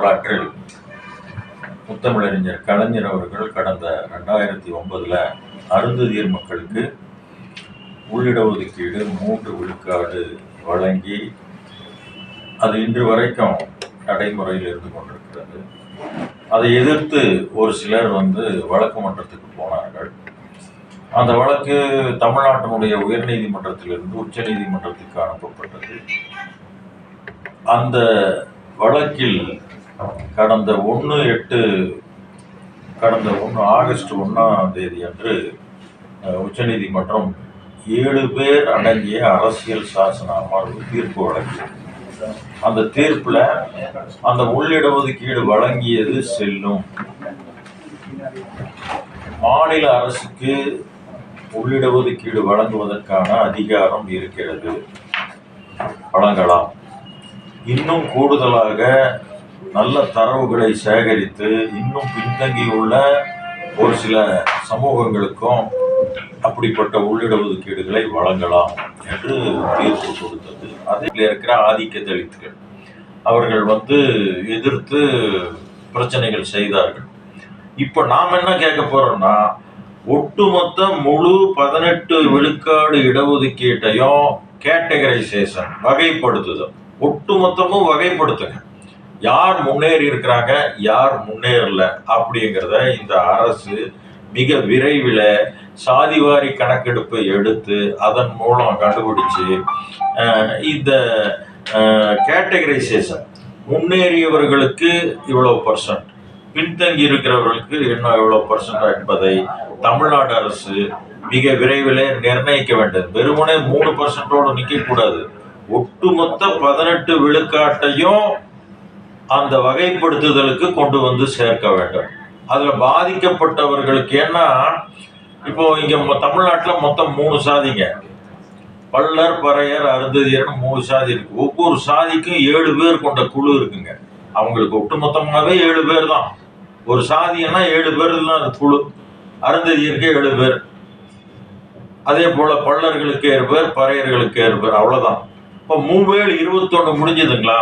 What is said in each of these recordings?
வரலாற்றில் முத்தமிழறிஞர் கலைஞர் அவர்கள் கடந்த ரெண்டாயிரத்தி ஒன்பதில் அருந்ததியர் மக்களுக்கு உள்ளிட ஒதுக்கீடு மூன்று விழுக்காடு வழங்கி அது இன்று வரைக்கும் நடைமுறையில் இருந்து கொண்டிருக்கிறது. அதை எதிர்த்து ஒரு சிலர் வந்து வழக்கு மன்றத்துக்கு போனார்கள். அந்த வழக்கு தமிழ்நாட்டினுடைய உயர்நீதிமன்றத்திலிருந்து உச்சநீதிமன்றத்துக்கு அனுப்பப்பட்டது. அந்த வழக்கில் கடந்த ஒன்று எட்டு கடந்த ஒன்று ஆகஸ்ட் ஒன்றாம் தேதி அன்று உச்சநீதிமன்றம் ஏழு பேர் அடங்கிய அரசியல் சாசன அமர்வு தீர்ப்பு வழங்கியது. அந்த தீர்ப்பில் அந்த உள்ளிட ஒதுக்கீடு வழங்கியது செல்லும். மாநில அரசுக்கு உள்ளிட ஒதுக்கீடு வழங்குவதற்கான அதிகாரம் இருக்கிறது. வழங்கலாம். இன்னும் கூடுதலாக நல்ல தரவுகளை சேகரித்து இன்னும் பின்தங்கியுள்ள ஒரு சில சமூகங்களுக்கும் அப்படிப்பட்ட உள்ளிட ஒதுக்கீடுகளை வழங்கலாம் என்று தீர்ப்பு கொடுத்தது. அதில் இருக்கிற ஆதிக்க தலித்துகள். அவர்கள் வந்து எதிர்த்து பிரச்சனைகள் செய்தார்கள். இப்போ நாம் என்ன கேட்க போகிறோம்னா ஒட்டுமொத்த முழு பதினெட்டு விழுக்காடு இடஒதுக்கீட்டையும் கேட்டகரைசேஷன் வகைப்படுத்துதல். ஒட்டுமொத்தமும் வகைப்படுத்துங்க. யார் முன்னேறி இருக்கிறாங்க யார் முன்னேறல அப்படிங்கிறத இந்த அரசு மிக விரைவில் சாதிவாரி கணக்கெடுப்பை எடுத்து அதன் மூலம் கண்டுபிடிச்சு இந்த கேட்டகரைசேஷன் முன்னேறியவர்களுக்கு இவ்வளோ பர்சன்ட் பின்தங்கி இருக்கிறவர்களுக்கு இன்னும் எவ்வளோ பர்சன்ட் என்பதை தமிழ்நாடு அரசு மிக விரைவில் நிர்ணயிக்க வேண்டும். வெறுமனே மூணு பர்சன்டோடு நிற்கக்கூடாது ஒட்டுமொத்த பதினெட்டு விழுக்காட்டையும் அந்த வகைப்படுத்துதலுக்கு கொண்டு வந்து சேர்க்க வேண்டும். அதில் பாதிக்கப்பட்டவர்களுக்கு ஏன்னா இப்போ இங்கே தமிழ்நாட்டில் மொத்தம் மூணு சாதிங்க. பல்லர் பறையர் அருந்ததியர்னு மூணு சாதி இருக்கு. ஒவ்வொரு சாதிக்கும் ஏழு பேர் கொண்ட குழு இருக்குங்க. அவங்களுக்கு ஒட்டுமொத்தமாகவே ஏழு பேர் தான். ஒரு சாதினா ஏழு பேர் தான் அந்த குழு. அருந்ததியருக்கு ஏழு பேர். அதே போல் பல்லர்களுக்கு ஏழு பேர் பறையர்களுக்கு ஏழு பேர் அவ்வளோதான் இப்போ மூவேழு இருபத்தொன்று முடிஞ்சதுங்களா?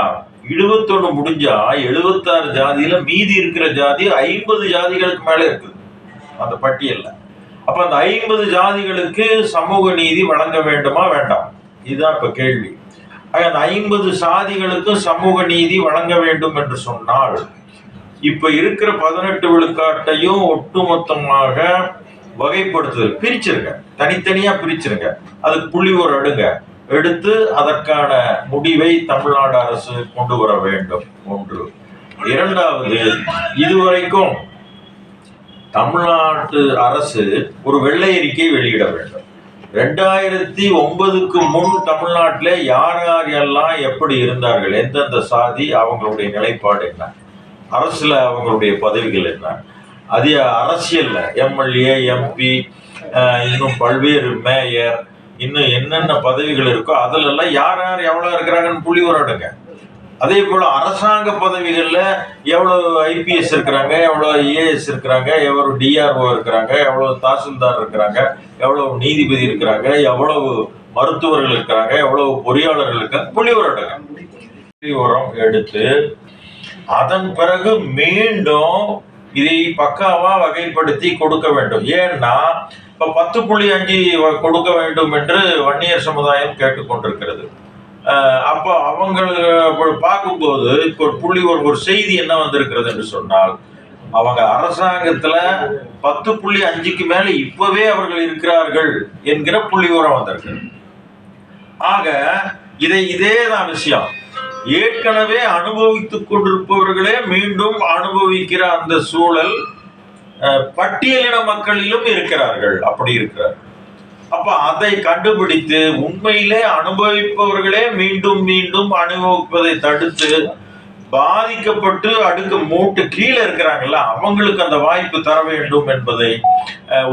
இருபத்தொன்னு முடிஞ்சா எழுபத்தாறு ஜாதியில மீதி இருக்கிற ஜாதி ஐம்பது ஜாதிகளுக்கு மேல இருக்குது. அந்த பட்டியல்ல. அப்ப அந்த ஐம்பது ஜாதிகளுக்கு சமூக நீதி வழங்க வேண்டுமா வேண்டாம்? இதுதான் இப்ப கேள்வி. அந்த ஐம்பது சாதிகளுக்கும் சமூக நீதி வழங்க வேண்டும் என்று சொன்னால் இப்ப இருக்கிற பதினெட்டு விழுக்காட்டையும் ஒட்டுமொத்தமாக வகைப்படுத்துதல். பிரிச்சிருங்க. தனித்தனியா பிரிச்சிருங்க. அதுக்கு புள்ளி ஒரு அடுங்க. எடுத்து அதற்கான முடிவை தமிழ்நாடு அரசு கொண்டு வர வேண்டும். ஒன்று. இரண்டாவது இதுவரைக்கும் தமிழ்நாட்டு அரசு ஒரு வெள்ளை அறிக்கை வெளியிட வேண்டும். ரெண்டாயிரத்தி ஒன்பதுக்கு முன் தமிழ்நாட்டில் யார் யார் எல்லாம் எப்படி இருந்தார்கள்? எந்தெந்த சாதி அவங்களுடைய நிலைப்பாடு என்ன? அரசில் அவங்களுடைய பதவிகள் என்ன? அது அரசியலில் எம்எல்ஏ எம்பி இன்னும் பல்வேறு மேயர் இன்னும் என்னென்ன பதவிகள் இருக்கோ அதிலெல்லாம் யார் யார் எவ்வளோ இருக்கிறாங்கன்னு புள்ளி எடுங்க அதே போல அரசாங்க பதவிகளில் எவ்வளோ ஐபிஎஸ் இருக்கிறாங்க எவ்வளோ ஏஎஸ் இருக்கிறாங்க எவ்வளோ டிஆர்ஓ இருக்கிறாங்க எவ்வளோ தாசில்தார் இருக்கிறாங்க எவ்வளோ நீதிபதி இருக்கிறாங்க எவ்வளவு மருத்துவர்கள் இருக்கிறாங்க எவ்வளவு பொறியாளர்கள் இருக்காங்க புள்ளி எடுங்க புள்ளி உரம் எடுத்து அதன் பிறகு மீண்டும் இதை பக்காவா வகைப்படுத்தி கொடுக்க வேண்டும். ஏன்னா இப்ப பத்து புள்ளி அஞ்சு வ- கொடுக்க வேண்டும் என்று வன்னியர் சமுதாயம் கேட்டுக்கொண்டிருக்கிறது. அப்போ அவங்க பார்க்கும்போது இப்போ ஒரு புள்ளி ஒரு ஒரு செய்தி என்ன வந்திருக்கிறது என்று சொன்னால் அவங்க அரசாங்கத்துல பத்து புள்ளி அஞ்சுக்கு மேல இப்பவே அவர்கள் இருக்கிறார்கள் என்கிற புள்ளி உரம் வந்திருக்கு ஆக இதை இதே தான் விஷயம். ஏற்கனவே அனுபவித்துக் கொண்டிருப்பவர்களே மீண்டும் அனுபவிக்கிற அந்த சூழல் பட்டியலின மக்களிலும் இருக்கிறார்கள். அப்படி இருக்கிறார்கள் அப்ப அதை கண்டுபிடித்து உண்மையிலே அனுபவிப்பவர்களே மீண்டும் மீண்டும் அனுபவிப்பதை தடுத்து பாதிக்கப்பட்டு அடுக்கு மூட்டு கீழே இருக்கிறாங்கல்ல அவங்களுக்கு அந்த வாய்ப்பு தர வேண்டும் என்பதை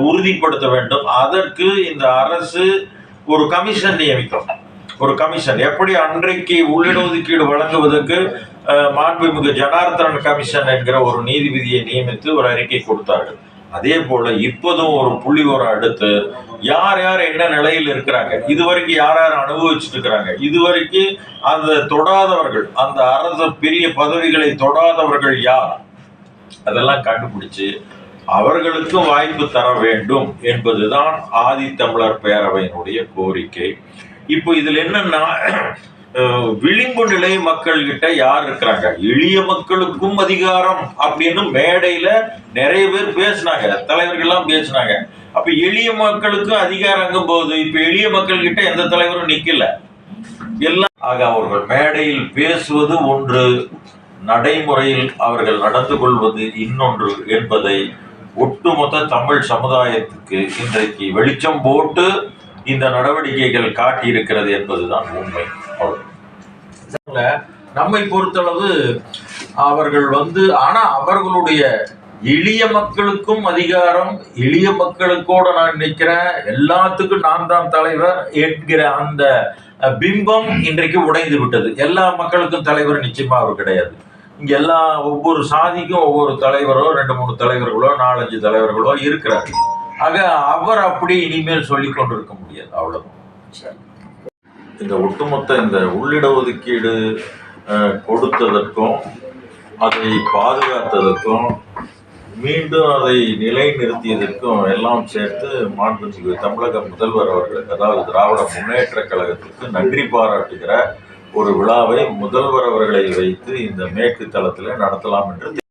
உறுதிப்படுத்த வேண்டும். அதற்கு இந்த அரசு ஒரு கமிஷன் நியமிக்கும். ஒரு கமிஷன். எப்படி அன்றைக்கு உள்ளிட ஒதுக்கீடு வழங்குவதற்கு மாண்புமிகு ஜனார்தனன் கமிஷன் என்கிற ஒரு நீதிபதியை நியமித்து ஒரு அறிக்கை கொடுத்தார்கள் அதே போல இப்போதும் ஒரு புள்ளி உரம் எடுத்து யார் யார் என்ன நிலையில் இருக்கிறாங்க? இது வரைக்கும் யார் யார் அனுபவிச்சுட்டு இருக்கிறாங்க? இது வரைக்கும் அந்த தொடாதவர்கள் அந்த அரசு பெரிய பதவிகளை தொடாதவர்கள் யார்? அதெல்லாம் கண்டுபிடிச்சு அவர்களுக்கும் வாய்ப்பு தர வேண்டும் என்பதுதான் ஆதித்தமிழர் பேரவையினுடைய கோரிக்கை. இப்போ இதுல என்னன்னா விளிம்பு நிலை மக்கள் கிட்ட யார் இருக்கிறாங்க? எளிய மக்களுக்கும் அதிகாரம் அப்படின்னு மேடையில நிறைய பேர் பேசினாங்க. தலைவர்கள்லாம் பேசினாங்க. அப்ப எளிய மக்களுக்கும் அதிகாரங்கும் போது இப்ப எளிய மக்கள் கிட்ட எந்த தலைவரும் நிக்கல. எல்லாம் ஆக அவர்கள் மேடையில் பேசுவது ஒன்று நடைமுறையில் அவர்கள் நடந்து கொள்வது இன்னொன்று என்பதை ஒட்டுமொத்த தமிழ் சமுதாயத்துக்கு இன்றைக்கு வெளிச்சம் போட்டு இந்த நடவடிக்கைகள் காட்டியிருக்கிறது என்பதுதான் உண்மை. நம்மை பொறுத்தளவு அவர்கள் வந்து ஆனா அவர்களுடைய எளிய மக்களுக்கும் அதிகாரம் எளிய மக்களுக்கோட நான் நிற்கிறேன் எல்லாத்துக்கும் நான் தான் தலைவர் என்கிற அந்த பிம்பம் இன்றைக்கு உடைந்து விட்டது. எல்லா மக்களுக்கும் தலைவர் நிச்சயமா அவர் கிடையாது. இங்க எல்லா ஒவ்வொரு சாதிக்கும் ஒவ்வொரு தலைவரோ ரெண்டு மூணு தலைவர்களோ நாலஞ்சு தலைவர்களோ இருக்கிறார் ஆக அவர் அப்படி இனிமேல் சொல்லிக் கொண்டிருக்க முடியாது. அவ்வளவுதான். இந்த ஒட்டுமொத்த இந்த உள்ளிட ஒதுக்கீடு கொடுத்ததற்கும் அதை பாதுகாத்ததற்கும் மீண்டும் அதை நிலை நிறுத்தியதற்கும் எல்லாம் சேர்த்து மாண்புமிகு தமிழக முதல்வர் அவர்களுக்கு அதாவது திராவிட முன்னேற்ற கழகத்துக்கு நன்றி பாராட்டுகிற ஒரு விழாவை முதல்வர் அவர்களை வைத்து இந்த மேற்கு தளத்தில் நடத்தலாம் என்று